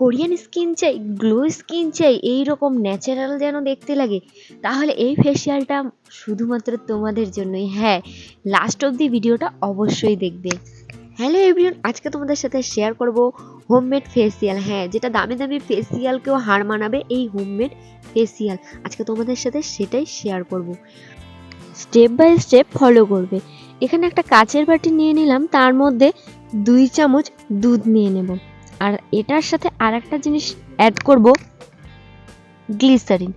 Korean skin চাই glow skin চাই এই রকম ন্যাচারাল যেন দেখতে লাগে, তাহলে এই ফেসিয়ালটা শুধুমাত্র তোমাদের জন্যই। হ্যাঁ লাস্ট অব দি ভিডিওটা অবশ্যই দেখবে। হ্যালো এভরিওন আজকে তোমাদের সাথে শেয়ার করব হোমমেড ফেসিয়াল হ্যাঁ যেটা দামি দামি ফেসিয়ালকেও হার মানাবে, এই হোমমেড ফেসিয়াল আজকে তোমাদের সাথে সেটাই শেয়ার করব। স্টেপ বাই স্টেপ ফলো করবে। এখানে একটা কাচের বাটি নিয়ে নিলাম, তার মধ্যে দুই চামচ দুধ নিয়ে নেব। আর এটার সাথে আর একটা জিনিস অ্যাড করব গ্লিসারিন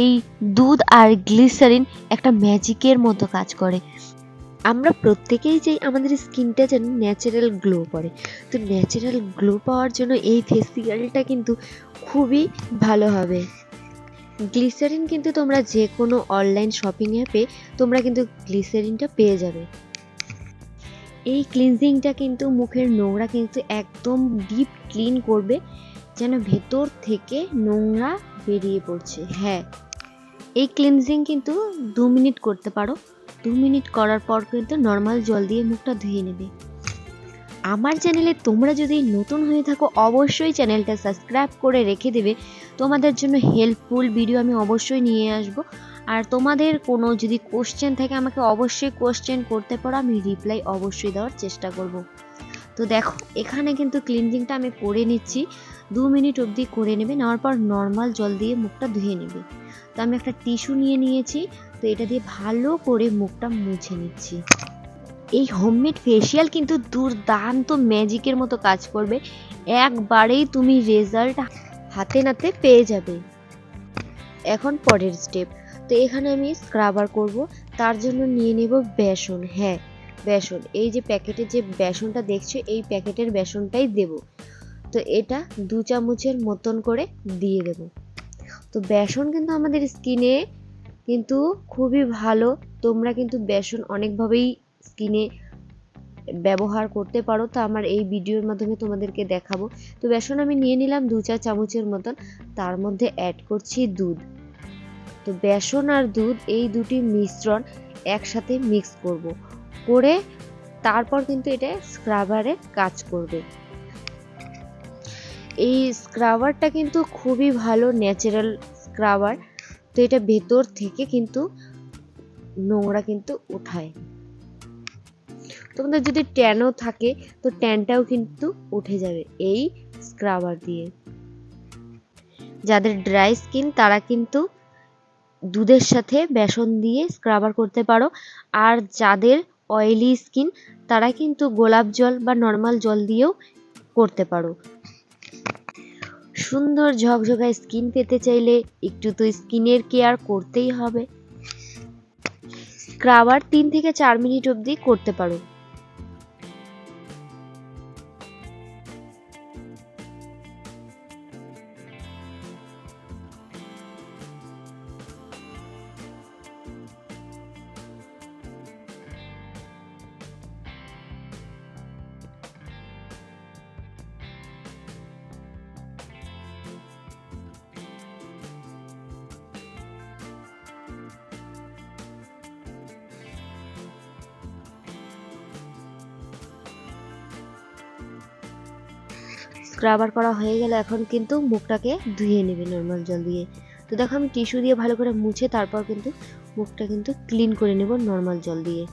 এই দুধ আর গ্লিসারিন একটা ম্যাজিকের মতো কাজ করে। আমরা প্রত্যেকেই চাই আমাদের স্কিনটা যেন ন্যাচারাল গ্লো করে। তো ন্যাচারাল গ্লো পাওয়ার জন্য এই ফেসিয়ালটা কিন্তু খুবই ভালো হবে। গ্লিসারিন কিন্তু তোমরা যে কোনো অনলাইন শপিং অ্যাপে তোমরা কিন্তু গ্লিসারিনটা পেয়ে যাবে। এই ক্লিনজিংটা কিন্তু মুখের নোংরা কিন্তু একদম ডিপ ক্লিন করবে, যেন ভেতর থেকে নোংরা বেরিয়ে পড়ছে। হ্যাঁ এই ক্লিনজিং কিন্তু দু মিনিট করতে পারো। দু মিনিট করার পর কিন্তু নর্মাল জল দিয়ে মুখটা ধুয়ে নেবে। আমার চ্যানেলে তোমরা যদি নতুন হয়ে থাকো, অবশ্যই চ্যানেলটা সাবস্ক্রাইব করে রেখে দেবে। তোমাদের জন্য হেল্পফুল ভিডিও আমি অবশ্যই নিয়ে আসব। আর তোমাদের কোনো যদি কোশ্চেন থাকে, আমাকে অবশ্যই কোশ্চেন করতে পারো, আমি রিপ্লাই অবশ্যই দেওয়ার চেষ্টা করব। তো দেখো, এখানে কিন্তু ক্লিনজিংটা আমি করে নিচ্ছি। দু মিনিট অবধি করে নেবে, নেওয়ার পর নর্মাল জল দিয়ে মুখটা ধুয়ে নেবে। তো আমি একটা টিস্যু নিয়ে নিয়েছি, তো এটা দিয়ে ভালো করে মুখটা মুছে নিচ্ছি। এই হোমমেড ফেসিয়াল কিন্তু দুর্দান্ত ম্যাজিকের মতো কাজ করবে। একবারেই তুমি রেজাল্ট হাতে নাতে পেয়ে যাবে। এখন পরের স্টেপ তো এখানে আমি স্ক্রাবার করব। তার জন্য নিয়ে নেব বেসন হ্যাঁ বেসন। এই যে প্যাকেটে যে বেসনটা দেখছ, এই প্যাকেটের বেসনটাই দেব। তো এটা দু চামচের মতন করে দিয়ে দেব। তো বেসন কিন্তু আমাদের স্কিনে কিন্তু খুবই ভালো। তোমরা কিন্তু বেসন অনেকভাবেই স্কিনে ব্যবহার করতে পারো। তো আমার এই ভিডিওর মাধ্যমে তোমাদেরকে দেখাবো। তো বেসন আমি নিয়ে নিলাম দু চার চামচের মতন। তার মধ্যে অ্যাড করছি দুধ। তো বেসন আর দুধ এই দুটি মিশ্রণ একসাথে মিক্স করব। করে তারপর কিন্তু এটা স্ক্রাবারে কাজ করবে। এই স্ক্রাবারটা কিন্তু খুবই ভালো ন্যাচারাল স্ক্রাবার তো এটা ভেতর থেকে কিন্তু নোংরা কিন্তু উঠায় তোমাদের যদি ট্যানও থাকে, তো ট্যানটাও কিন্তু উঠে যাবে এই স্ক্রাবার দিয়ে। যাদের ড্রাই স্কিন তারা কিন্তু দুধের সাথে বেসন দিয়ে স্ক্রাবার করতে পারো। আর যাদের অয়েলি স্কিন তারা কিন্তু গোলাপ জল বা নর্মাল জল দিয়েও করতে পারো। সুন্দর ঝকঝকা স্কিন পেতে চাইলে একটু তো স্কিনের কেয়ার করতেই হবে। স্ক্রাবার তিন থেকে চার মিনিট অবধি করতে পারো। স্ক্রাবার করা হয়ে গেলে এখন কিন্তু মুখটাকে ধুয়ে নেবে নর্মাল জল দিয়ে। তো দেখো আমি টিস্যু দিয়ে ভালো করে মুছে তারপর কিন্তু মুখটা কিন্তু ক্লিন করে নেব নর্মাল জল দিয়ে।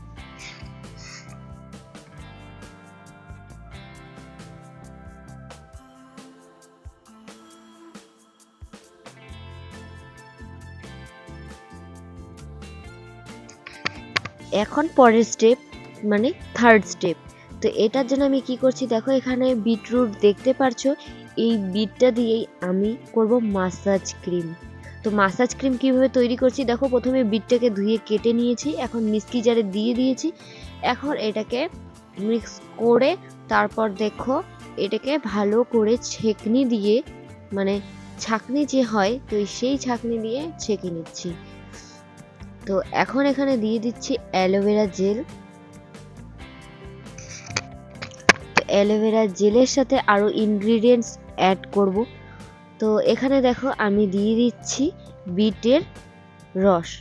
এখন পরের স্টেপ মানে থার্ড স্টেপ তো এটার জন্য আমি কি করছি? দেখো, এখানে বিটরুট দেখতে পারছ? এই বিটটা দিয়েই আমি করব মাসাজ ক্রিম তো মাসাজ ক্রিম কীভাবে তৈরি করছি? দেখো, প্রথমে বিটটাকে ধুয়ে কেটে নিয়েছি। এখন মিষ্টি জারে দিয়ে দিয়েছি। এখন এটাকে মিক্স করে তারপর দেখো, এটাকে ভালো করে ছেঁকনি দিয়ে মানে ছাকনি যে হয়, তো সেই ছাকনি দিয়ে ছেঁকে নিচ্ছি। তো এখন এখানে দিয়ে দিচ্ছি অ্যালোভেরা জেল। অ্যালোভেরা জেলের সাথে আরও ইনগ্রিডিয়েন্টস অ্যাড করব। তো এখানে দেখো আমি দিয়ে দিচ্ছি বিটের রস।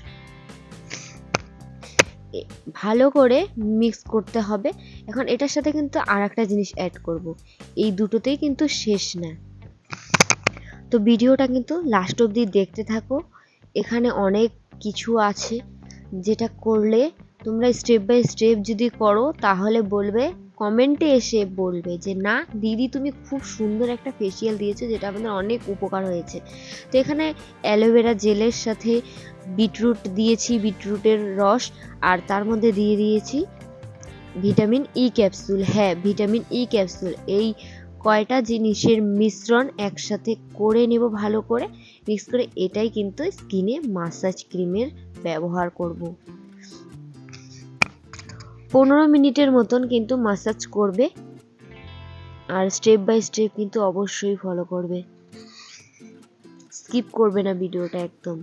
ভালো করে মিক্স করতে হবে। এখন এটার সাথে কিন্তু আর একটা জিনিস অ্যাড করব। এই দুটোতেই কিন্তু শেষ না। তো ভিডিওটা কিন্তু লাস্ট অবধি দেখতে থাকো। এখানে অনেক কিছু আছে। যেটা করলে তোমরা স্টেপ বাই স্টেপ যদি করো, তাহলে বলবে কমেন্টে এসে বলবে যে, না, দিদি তুমি খুব সুন্দর একটা ফেসিয়াল দিয়েছ যেটা আমাদের অনেক উপকার হয়েছে। তো এখানে অ্যালোভেরা জেলের সাথে বিটরুট দিয়েছি বিটরুটের রস, আর তার মধ্যে দিয়ে দিয়েছি ভিটামিন ই ক্যাপসুল হ্যাঁ ভিটামিন ই ক্যাপসুল এই কয়টা জিনিসের মিশ্রণ একসাথে করে নেব ভালো করে। মিক্স করে এটাই কিন্তু স্কিনে মাসাজ ক্রিমের ব্যবহার করব। পনেরো মিনিটের মতন কিন্তু মাসাজ করবে আর স্টেপ বাই স্টেপ কিন্তু অবশ্যই ফলো করবে। স্কিপ করবে না ভিডিওটা একদম।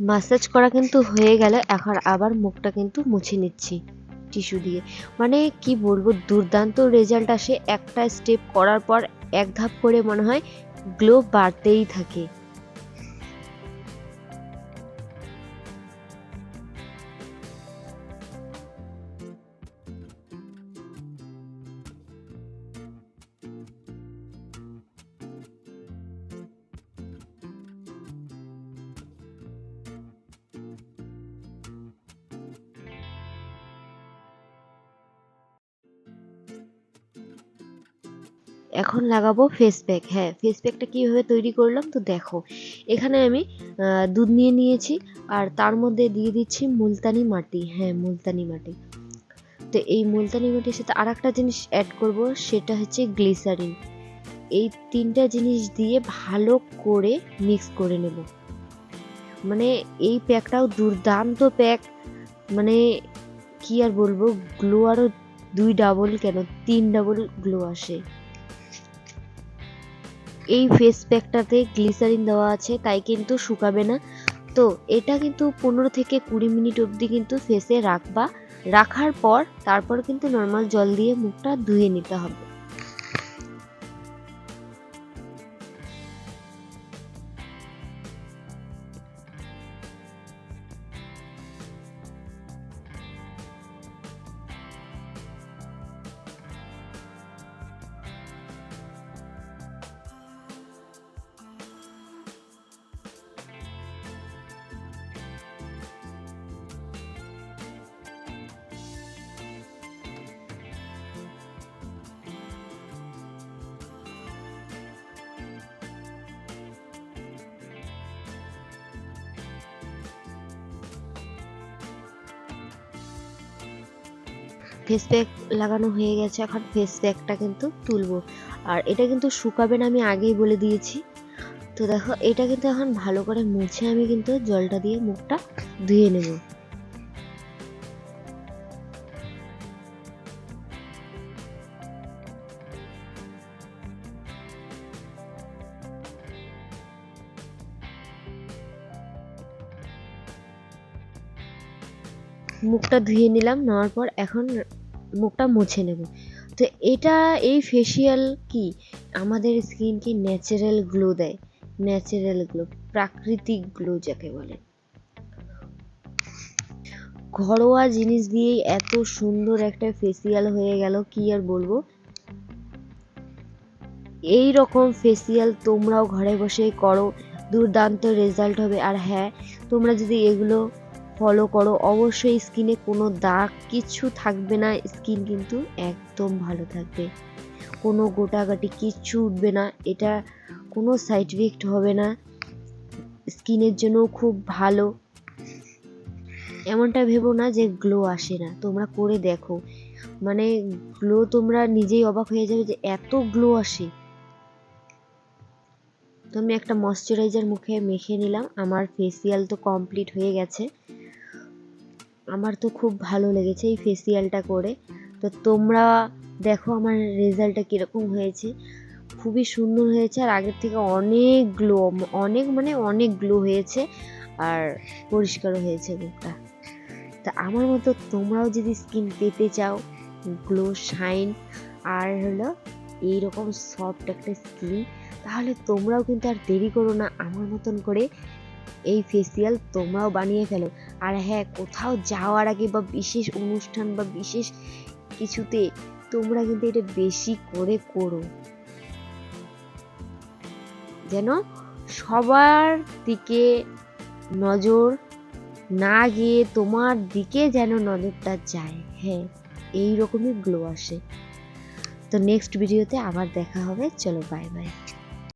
মাসাজ করা কিন্তু হয়ে গেল, এখন আবার মুখটা কিন্তু মুছে নিচ্ছি টিস্যু দিয়ে। মানে কি বলব, দুর্দান্ত রেজাল্ট আসে। একটা স্টেপ করার পর এক ধাপ করে মনে হয় গ্লো বাড়তেই থাকে। এখন লাগাবো ফেস প্যাক হ্যাঁ ফেস প্যাকটা কীভাবে তৈরি করলাম তো দেখো। এখানে আমি দুধ নিয়ে নিয়েছি আর তার মধ্যে দিয়ে দিচ্ছি মুলতানি মাটি। হ্যাঁ মুলতানি মাটি। তো এই মুলতানি মাটির সাথে আর একটা জিনিস অ্যাড করব, সেটা হচ্ছে গ্লিসারিন এই তিনটা জিনিস দিয়ে ভালো করে মিক্স করে নেব। মানে এই প্যাকটাও দুর্দান্ত প্যাক মানে কি আর বলব গ্লো আরও দুই ডাবল কেন, তিন ডাবল গ্লো আসে। এই ফেস প্যাকটাতে গ্লিসারিন দেওয়া আছে, তাই কিন্তু শুকাবে না। তো এটা কিন্তু পনেরো থেকে কুড়ি মিনিট অবধি কিন্তু ফেসে রাখবা। রাখার পর তারপর কিন্তু নর্মাল জল দিয়ে মুখটা ধুয়ে নিতে হবে। ফেস প্যাক লাগানো হয়ে গেছে, এখন ফেস প্যাকটা কিন্তু তুলবো। আর এটা কিন্তু শুকাবে না, আমি আগেই বলে দিয়েছি। তো দেখো, এটা কিন্তু এখন ভালো করে মুছে আমি কিন্তু জলটা দিয়ে মুখটা ধুয়ে নেব। মুখটা ধুয়ে নিলাম, নেওয়ার পর এখন মুখটা মুছে নেব। তো এটা এই ফেসিয়াল কি? আমাদের স্কিনকে ন্যাচারাল গ্লো দেয়। ন্যাচারাল গ্লো প্রাকৃতিক গ্লো যাকে বলে। ঘরোয়া জিনিস দিয়েই এত সুন্দর একটা ফেসিয়াল হয়ে গেল, কি আর বলব? এই রকম ফেসিয়াল তোমরাও ঘরে বসেই করো, দুর্দান্ত রেজাল্ট হবে। আর হ্যাঁ তোমরা যদি এগুলো ফলো করো। অবশ্যই স্কিনে কোনো দাগ কিছু থাকবে না। স্কিন কিন্তু একদম ভালো থাকবে। কোনো গোটাগাটি কিচ্ছু উঠবে না। এটা কোনো সাইড ইফেক্ট হবে না। স্কিনের জন্য খুব ভালো। এমনটা ভেবো না যে গ্লো আসে না। তোমরা করে দেখো। মানে গ্লো তোমরা নিজেই অবাক হয়ে যাবে যে এত গ্লো আসে। তো আমি একটা ময়শ্চারাইজার মুখে মেখে নিলাম। আমার ফেসিয়াল তো কমপ্লিট হয়ে গেছে। আমার তো খুব ভালো লেগেছে এই ফেসিয়ালটা করে। তো তোমরা দেখো আমার রেজাল্টটা কীরকম হয়েছে। খুবই সুন্দর হয়েছে আর আগের থেকে অনেক গ্লো অনেক মানে অনেক গ্লো হয়েছে আর পরিষ্কারও হয়েছে মুখটা তা আমার মতো তোমরাও যদি স্কিন পেতে চাও গ্লো শাইন আর হলো এইরকম সফট একটা স্কিন তাহলে তোমরাও কিন্তু আর দেরি করো না। আমার মতন করে এই ফেসিয়াল তোমরাও বানিয়ে ফেলো। আর হ্যাঁ কোথাও যাওয়ার আগে বা বিশেষ অনুষ্ঠান বা বিশেষ কিছুতে তোমরা কিন্তু এটা বেশি করে করো। যেন সবার দিকে নজর না গিয়ে তোমার দিকে যেন নজরটা যায়। হ্যাঁ এই রকমই গ্লো আসে। তো নেক্সট ভিডিওতে আবার দেখা হবে। চলো বাই বাই